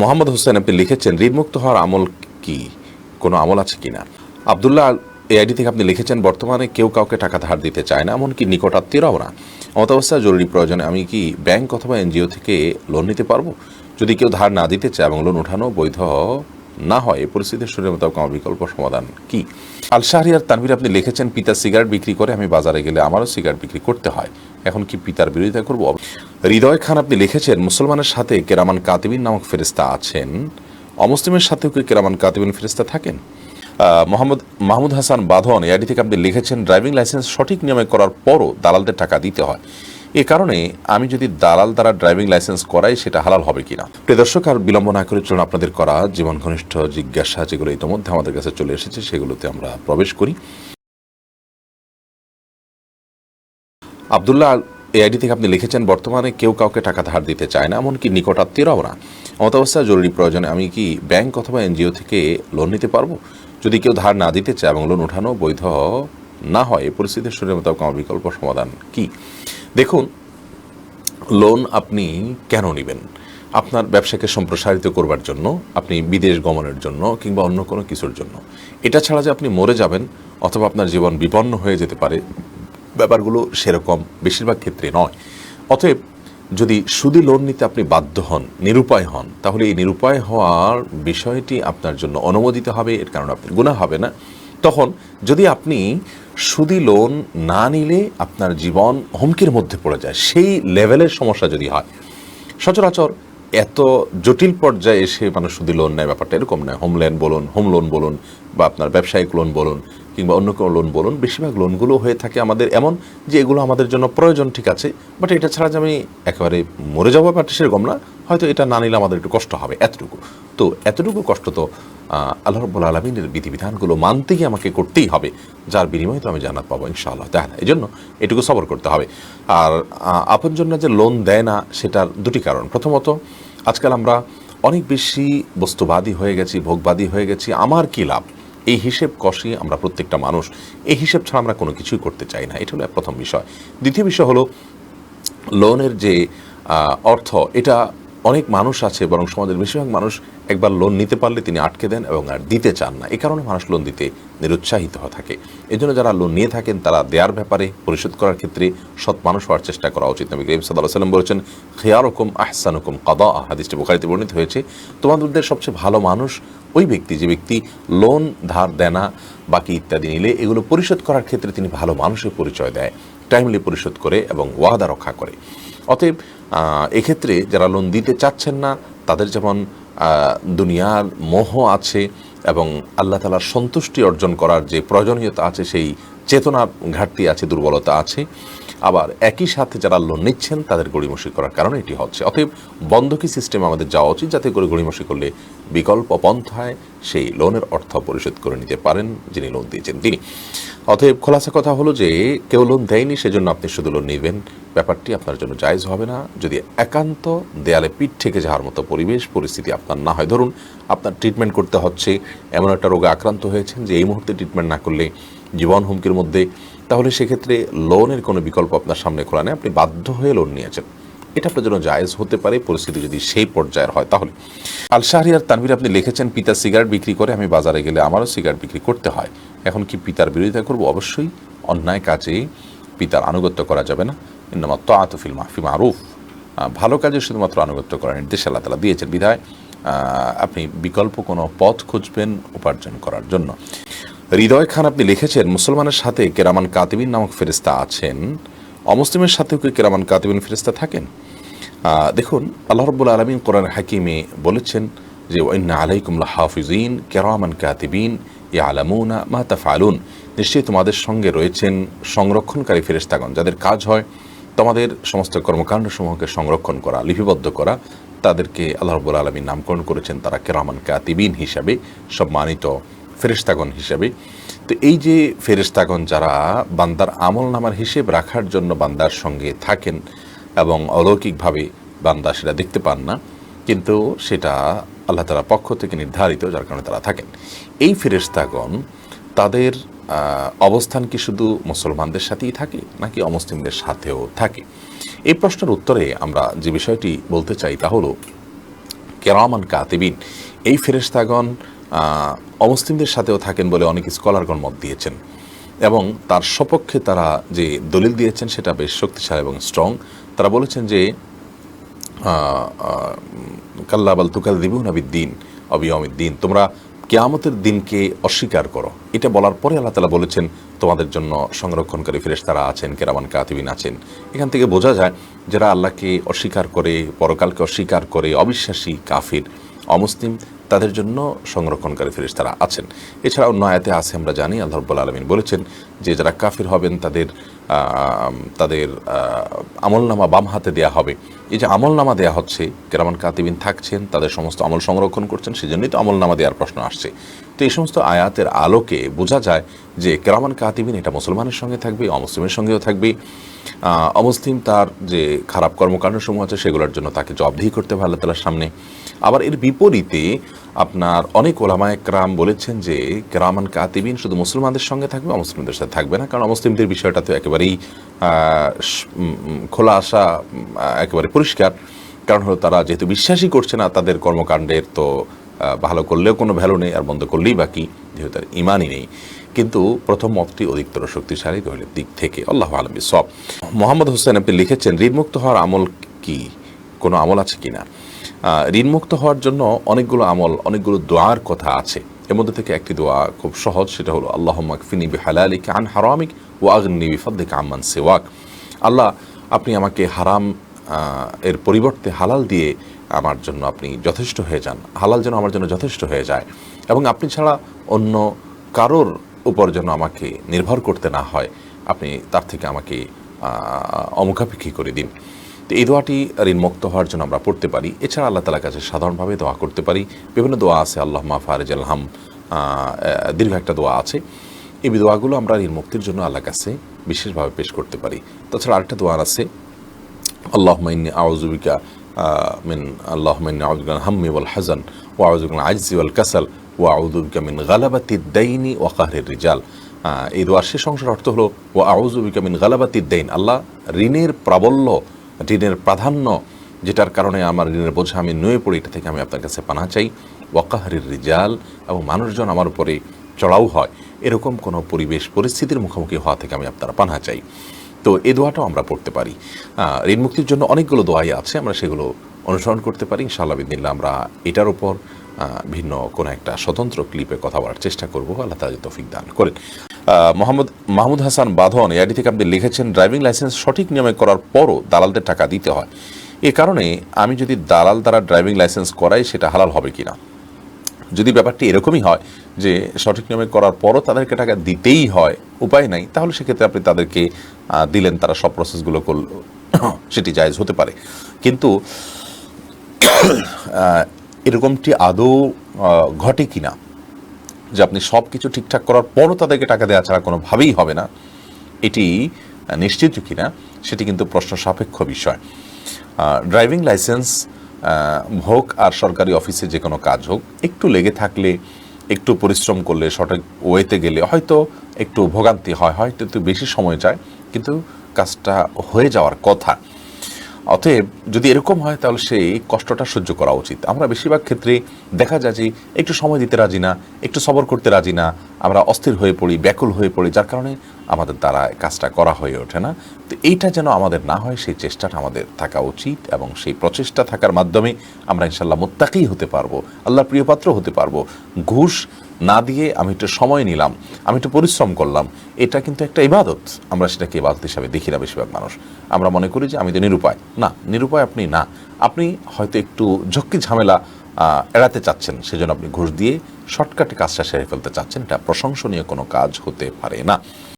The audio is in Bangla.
মোহাম্মদ হোসেন আপনি লিখেছেন, ঋণমুক্ত হওয়ার আমল কি? কোনো আমল আছে কি না আবদুল্লাহ এআইডি থেকে আপনি লিখেছেন, বর্তমানে কেউ কাউকে টাকা ধার দিতে চায় না, এমনকি নিকট আত্মীয়রাও না। অমত অবস্থায় জরুরি প্রয়োজনে আমি কি ব্যাংক অথবা এনজিও থেকে লোন নিতে পারব? যদি কেউ ধার না দিতে চায় এবং লোন ওঠানো বৈধ না হয় এই পরিস্থিতির শরীরের মোতাবেক আমার বিকল্প সমাধান কি? আল শাহরিয়ার তানভীর আপনি লিখেছেন, পিতা সিগারেট বিক্রি করে আমি বাজারে গেলে আমারও সিগারেট বিক্রি করতে হয়। এখন কি পিতার বিরোধিতা করব? হৃদয় খান আপনি লিখেছেন, মুসলমানের সাথে কেরামান কাতিবিন নামক ফেরিস্তা আছেন। অমুসলিমের সাথেও কি কেরামান কাতিবিন ফেরিস্তা থাকেন? মোহাম্মদ মাহমুদ হাসান বাঁধন, এআইডি থেকে আপনি লিখেছেন, ড্রাইভিং লাইসেন্স সঠিক নিয়মে করার পরও দালালদের টাকা দিতে হয়। এ কারণে আমি যদি দালাল দ্বারা ড্রাইভিং লাইসেন্স করাই, সেটা হালাল হবে কিনা? প্রিয় দর্শক, আর বিলম্ব না করে চলুন আপনাদের করা জীবন ঘনিষ্ঠ জিজ্ঞাসা, যেগুলো ইতিমধ্যে আমাদের কাছে চলে এসেছে, সেগুলোতে আমরা প্রবেশ করি। আবদুল্লাহ এআইডি থেকে আপনি লিখেছেন, বর্তমানে কেউ কাউকে টাকা ধার দিতে চায় না, এমনকি নিকট আত্মীয়রাও না। অমত অবস্থায় জরুরি প্রয়োজনে আমি কি ব্যাংক অথবা এনজিও থেকে লোন নিতে পারব? যদি কেউ ধার না দিতে চায় এবং লোন ওঠানো বৈধ না হয়, এই পরিস্থিতির শরীরের মোতাবেক আমার বিকল্প সমাধান কি? দেখুন, লোন আপনি কেন নেবেন? আপনার ব্যবসাকে সম্প্রসারিত করবার জন্য, আপনি বিদেশ গমনের জন্য কিংবা অন্য কোনো কিছুর জন্য। এটা ছাড়া যে আপনি মরে যাবেন অথবা আপনার জীবন বিপন্ন হয়ে যেতে পারে ব্যাপারগুলো সেরকম বেশিরভাগ ক্ষেত্রে নয়। অতএব যদি সুদি লোন নিতে আপনি বাধ্য হন, নিরুপায় হন, তাহলে এই নিরুপায় হওয়ার বিষয়টি আপনার জন্য অনুমোদিত হবে, এর কারণে আপনার গুণা হবে না। তখন যদি আপনি সুদি লোন না নিলে আপনার জীবন হুমকির মধ্যে পড়ে যায়, সেই লেভেলের সমস্যা যদি হয়, সচরাচর এত জটিল পর্যায়ে এসে মানুষ সুদি লোন নেয়, ব্যাপারটা এরকম নয়। হোম লোন বলুন, হোম লোন বলুন বা আপনার ব্যবসায়িক লোন বলুন কিংবা অন্য কোনো লোন বলুন, বেশিরভাগ লোনগুলো হয়ে থাকে আমাদের এমন যে এগুলো আমাদের জন্য প্রয়োজন ঠিক আছে বাট এটা ছাড়া যে আমি একেবারে মরে যাব ব্যাপারটা সেরকম না, হয়তো এটা না নিলে আমাদের একটু কষ্ট হবে এতটুকু। তো এতটুকু কষ্ট তো আল্লাহ রব্বুল আলমিনের বিধিবিধানগুলো মানতে গিয়ে আমাকে করতেই হবে, যার বিনিময়ে তো আমি জান্নাত পাবো ইনশাআল্লাহ তাহলে। এই জন্য এটুকু সবর করতে হবে। আর আপনজনরা যে লোন দেয় না, সেটার দুটি কারণ। প্রথমত, আজকাল আমরা অনেক বেশি বস্তুবাদী হয়ে গেছি, ভোগবাদী হয়ে গেছি, আমার কি লাভ? এই হিসেব কষি আমরা প্রত্যেকটা মানুষ, এই হিসেব ছাড়া আমরা কোনো কিছুই করতে চাই না। এটা হলো প্রথম বিষয়। দ্বিতীয় বিষয় হলো, লোনের যে অর্থ, এটা অনেক মানুষ আছে, বরং সমাজের বেশিরভাগ মানুষ একবার লোন নিতে পারলে তিনি আটকে দেন এবং আর দিতে চান না। এ কারণে মানুষ লোন দিতে নিরুৎসাহিত হয়ে থাকে। এই জন্য যারা লোন নিয়ে থাকেন, তারা দেওয়ার ব্যাপারে পরিশোধ করার ক্ষেত্রে সৎ মানুষ হওয়ার চেষ্টা করা উচিত। নবী করিম সাল্লাহ সাল্লাম বলেছেন, খেয়ারকম আহসানুকুম কাদা হাদিসটি বুখারিতে বর্ণিত হয়েছে। তোমাদের সবচেয়ে ভালো মানুষ ওই ব্যক্তি, যে ব্যক্তি লোন ধার দেনা বাকি ইত্যাদি নিলে এগুলো পরিশোধ করার ক্ষেত্রে তিনি ভালো মানুষের পরিচয় দেয়। টাইমলি পরিশোধ করে এবং ওয়াদা রক্ষা করে। অতএব এক্ষেত্রে যারা লোন দিতে চাচ্ছেন না, তাদের যেমন দুনিয়ার মোহ আছে এবং আল্লাহ তালার সন্তুষ্টি অর্জন করার যে প্রয়োজনীয়তা আছে, সেই চেতনার ঘাটতি আছে, দুর্বলতা আছে, আবার একই সাথে যারা লোন নিচ্ছেন, তাদের গড়িমসি করার কারণে এটি হচ্ছে। অতএব, বন্ধকি সিস্টেম আমাদের যাওয়া উচিত যাতে করে গড়িমসি করলে বিকল্প পন্থায় সেই লোনের অর্থ পরিশোধ করে নিতে পারেন যিনি লোন দিয়েছেন তিনি। অতএব খোলাসা কথা হলো যে কেউ লোন দেয়নি, সেজন্য আপনি শুধু লোন নেবেন। ব্যাপারটি আপনার জন্য জায়জ হবে না। যদি একান্ত দেয়ালে পিঠ থেকে যাওয়ার মতো পরিবেশ, পরিস্থিতি আপনার না হয়, ধরুন আপনার ট্রিটমেন্ট করতে হচ্ছে, এমন একটা রোগে আক্রান্ত হয়েছেন যে এই মুহূর্তে ট্রিটমেন্ট না করলে জীবন হুমকির মধ্যে, তাহলে সেক্ষেত্রে লোনের কোনো বিকল্প আপনার সামনে খোলা নেই। আপনি বাধ্য হয়ে লোন নিয়েছেন। এটা আপনার জন্য জায়েজ হতে পারে, পরিস্থিতি যদি সেই পর্যায়ের হয়। তাহলে আল শাহরিয়ার তানভীর আপনি লিখেছেন পিতা সিগারেট বিক্রি করে আমি বাজারে গেলে আমারও সিগারেট বিক্রি করতে হয়। এখন কি পিতার বিরোধিতা করব? অবশ্যই অন্যায় কাজে পিতার আনুগত্য করা যাবে না। ইন্নামা আতফিল মাহফি মারুফ। ভালো কাজে শুধুমাত্র আনুগত্য করার নির্দেশ আল্লাহ তালা দিয়েছেন। বিধায় আপনি বিকল্প কোনো পথ খুঁজবেন উপার্জন করার জন্য। হৃদয় খান আপনি লিখেছেন, মুসলমানের সাথে কেরামান কাতিবিন নামক ফেরিস্তা আছেন। অমুসলিমের সাথেও কি কেরামান কাতিবিন ফেরিস্তা থাকেন? দেখুন, আল্লাহ রব্বুল আলমিন কোরআন হাকিমে বলেছেন যে ওয়াইন্না আলাইকুম হাফিজিন কেরামান কাতিবিন ইয়া আলামুনা মা তাফালুন নিশ্চয়ই তোমাদের সঙ্গে রয়েছেন সংরক্ষণকারী ফেরেস্তাগণ যাদের কাজ হয় তোমাদের সমস্ত কর্মকাণ্ডসমূহকে সংরক্ষণ করা, লিপিবদ্ধ করা। তাদেরকে আল্লাহ রব্বুল আলমীর নামকরণ করেছেন তারা কেরামান কাতিবিন হিসাবে সম্মানিত ফেরেস্তাগণ হিসাবে। তো এই যে ফেরেস্তাগণ যারা বান্দার আমল নামার হিসেব রাখার জন্য বান্দার সঙ্গে থাকেন এবং অলৌকিকভাবে বান্দা সেটা দেখতে পান না কিন্তু সেটা আল্লাহ তালা পক্ষ থেকে নির্ধারিত যার কারণে তারা থাকেন। এই ফেরেস্তাগণ তাদের অবস্থান কি শুধু মুসলমানদের সাথেই থাকে নাকি অমুসলিমদের সাথেও থাকে? এই প্রশ্নের উত্তরে আমরা যে বিষয়টি বলতে চাই তা হলো কেরামান কাতিবিন এই ফেরেশতাগণ আহ, অমুসলিমদের সাথেও থাকেন বলে অনেক স্কলারগণ মত দিয়েছেন। এবং তার সপক্ষে তারা যে দলিল দিয়েছেন, সেটা বেশ শক্তিশালী এবং স্ট্রং তারা বলেছেন যে কাল্লাবাল তুকাল দিবুন আবিদ্দিন অবিয়মিদ্দিন তোমরা কেয়ামতের দিনকে অস্বীকার করো। এটা বলার পরে আল্লাহ তালা বলেছেন, তোমাদের জন্য সংরক্ষণকারী ফেরেশতারা আছেন, কেরামান কাতিবিন আছেন। এখান থেকে বোঝা যায়, যারা আল্লাহকে অস্বীকার করে, পরকালকে অস্বীকার করে, অবিশ্বাসী কাফির অমুসলিম তাদের জন্য সংরক্ষণকারী ফেরেশতারা আছেন। এছাড়া অন্য আছে, আমরা জানি, আল্লাহ আলমিন বলেছেন যে যারা কাফির হবেন, তাদের তাদের আমলনামা বাম হাতে দেয়া হবে। এই যে আমলনামা দেয়া হচ্ছে, কেরামান কাতিবিন থাকছেন, তাদের সমস্ত আমল সংরক্ষণ করছেন, সেজন্যই তো আমলনামা দেওয়ার প্রশ্ন আসছে। তো এই সমস্ত আয়াতের আলোকে বোঝা যায় যে কেরামান কাতিবিন এটা মুসলমানের সঙ্গে থাকবে অমুসলিমের সঙ্গেও থাকবে। অমুসলিম তার যে খারাপ কর্মকাণ্ড সমূহ আছে সেগুলোর জন্য তাকে জবাবদিহি করতে হবে আল্লাহ তালার সামনে। আবার এর বিপরীতে আপনার অনেক ওলামায় ক্রাম বলেছেন যে কেরামান কাতিবিন শুধু মুসলমানদের সঙ্গে থাকবে অমুসলিমদের সাথে থাকবে না। কারণ অমুসলিমদের বিষয়টা তো একেবারেই খোলা আসা একেবারে পরিষ্কার। কারণ হলো তারা যেহেতু বিশ্বাসই করছে না তাদের কর্মকাণ্ডের, তো ভালো করলেও কোনো ভ্যালু নেই আর বন্ধ করলেই বাকি যেহেতু তার ইমানই নেই। কিন্তু প্রথম মতটি অধিকতর শক্তিশালী দলের দিক থেকে। আল্লাহ আলমী সব মোহাম্মদ হোসেন আপনি লিখেছেন ঋণমুক্ত হওয়ার আমল কি? কোনো আমল আছে কিনা? আহ, ঋণমুক্ত হওয়ার জন্য অনেকগুলো আমল অনেকগুলো দোয়ার কথা আছে। এর মধ্যে থেকে একটি দোয়া খুব সহজ সেটা হলো আল্লাহ মাকফিনি বি হালালিক আন হারামিক ও আগনি বিফদ্দিক আম্মান সেওয়াক। আল্লাহ আপনি আমাকে হারাম এর পরিবর্তে হালাল দিয়ে আমার জন্য আপনি যথেষ্ট হয়ে যান। হালাল যেন আমার জন্য যথেষ্ট হয়ে যায়। এবং আপনি ছাড়া অন্য কারোর উপর যেন আমাকে নির্ভর করতে না হয়, আপনি তার থেকে আমাকে অমুখাপেক্ষী করে দিন। তো এই দোয়াটি ঋণমুক্ত হওয়ার জন্য আমরা পড়তে পারি। এছাড়া আল্লাহ তালার কাছে সাধারণভাবে দোয়া করতে পারি। বিভিন্ন দোয়া আছে, আল্লাহ মা ফারেজ আলহাম দীর্ঘ একটা দোয়া আছে। এই দোয়াগুলো আমরা ঋণ মুক্তির জন্য আল্লাহর কাছে বিশেষভাবে পেশ করতে পারি। তাছাড়া আরেকটা দোয়ার আছে আল্লাহ ইন্নি আউজুবিকা মিন আল্লাহ ইন্নি আউজুবিকা হাম্মি ওয়াল হাজান ও আউজুবিকা আজজি ওয়াল কাসাল ও আউজুবিকা মিন গালাবাতি দাইনি ও কাহরের রিজাল। এই দোয়ার শেষ অংশের অর্থ হলো ও আউজুবিকা মিন গালাবাতি দাইন আল্লাহ ঋণের প্রাবল্য, ঋণের প্রাধান্য, যেটার কারণে আমার ঋণের বোঝা আমি নুয়ে পড়ি, এটা থেকে আমি আপনার কাছে পানা চাই। ওয়াকাহারির রিজাল, এবং মানুষজন আমার উপরে চড়াও হয়। এরকম কোনো পরিবেশ, পরিস্থিতির মুখোমুখি হওয়া থেকে আমি আপনারা পানা চাই। তো এই দোয়াটাও আমরা পড়তে পারি। ঋণ মুক্তির জন্য অনেকগুলো দোয়াই আছে, আমরা সেগুলো অনুসরণ করতে পারি, ইনশাআল্লাহ বিদিল্লা আমরা এটার উপর ভিন্ন কোনো একটা স্বতন্ত্র ক্লিপে কথা বলার চেষ্টা করব। আল্লাহ তালা তৌফিক দান করেন। মোহাম্মদ মাহমুদ হাসান বাঁধন, এআইডি থেকে আপনি লিখেছেন, ড্রাইভিং লাইসেন্স সঠিক নিয়মে করার পরও দালালদের টাকা দিতে হয়। এ কারণে আমি যদি দালাল দ্বারা ড্রাইভিং লাইসেন্স করাই, সেটা হালাল হবে কিনা? যদি ব্যাপারটি এরকমই হয় যে সঠিক নিয়মে করার পরও তাদেরকে টাকা দিতেই হয়, উপায় নাই, তাহলে সেক্ষেত্রে আপনি তাদেরকে দিলেন, তারা সব প্রসেসগুলো করল। সেটি জায়জ হতে পারে। কিন্তু এরকমটি আদৌ ঘটে কি না যে আপনি সব কিছু ঠিকঠাক করার পরও তাদেরকে টাকা দেওয়া ছাড়া কোনোভাবেই হবে না, এটি নিশ্চিত কিনা, সেটি কিন্তু প্রশ্ন সাপেক্ষ বিষয়। ড্রাইভিং লাইসেন্স হোক আর সরকারি অফিসে যে কোনো কাজ হোক, একটু লেগে থাকলে, একটু পরিশ্রম করলে, সঠিক ওয়েতে গেলে হয়তো একটু ভোগান্তি হয়, হয়তো একটু বেশি সময় যায় কিন্তু কাজটা হয়ে যাওয়ার কথা। অতএব যদি এরকম হয়, তাহলে সেই কষ্টটা সহ্য করা উচিত। আমরা বেশিরভাগ ক্ষেত্রে দেখা যায় যে একটু সময় দিতে রাজি না, একটু সবর করতে রাজি না, আমরা অস্থির হয়ে পড়ি, ব্যাকুল হয়ে পড়ি, যার কারণে আমাদের দ্বারা কাজটা করা হয়ে ওঠে না। তো এইটা যেন আমাদের না হয়, সেই চেষ্টাটা আমাদের থাকা উচিত এবং সেই প্রচেষ্টা থাকার মাধ্যমে আমরা ইনশাল্লাহ মোত্তাকেই হতে পারব, আল্লাহর প্রিয়পাত্র হতে পারব। ঘুষ না দিয়ে আমি একটু সময় নিলাম, আমি একটু পরিশ্রম করলাম, এটা কিন্তু একটা ইবাদত। আমরা সেটাকে ইবাদত হিসাবে দেখি না বেশিরভাগ মানুষ। আমরা মনে করি যে আমি তো নিরুপায়। না, নিরুপায় আপনি না। আপনি হয়তো একটু ঝক্কি ঝামেলা এড়াতে চাচ্ছেন, সেজন্য আপনি ঘুষ দিয়ে শর্টকাটে কাজটা সেরে ফেলতে চাচ্ছেন। এটা প্রশংসনীয় কোনো কাজ হতে পারে না।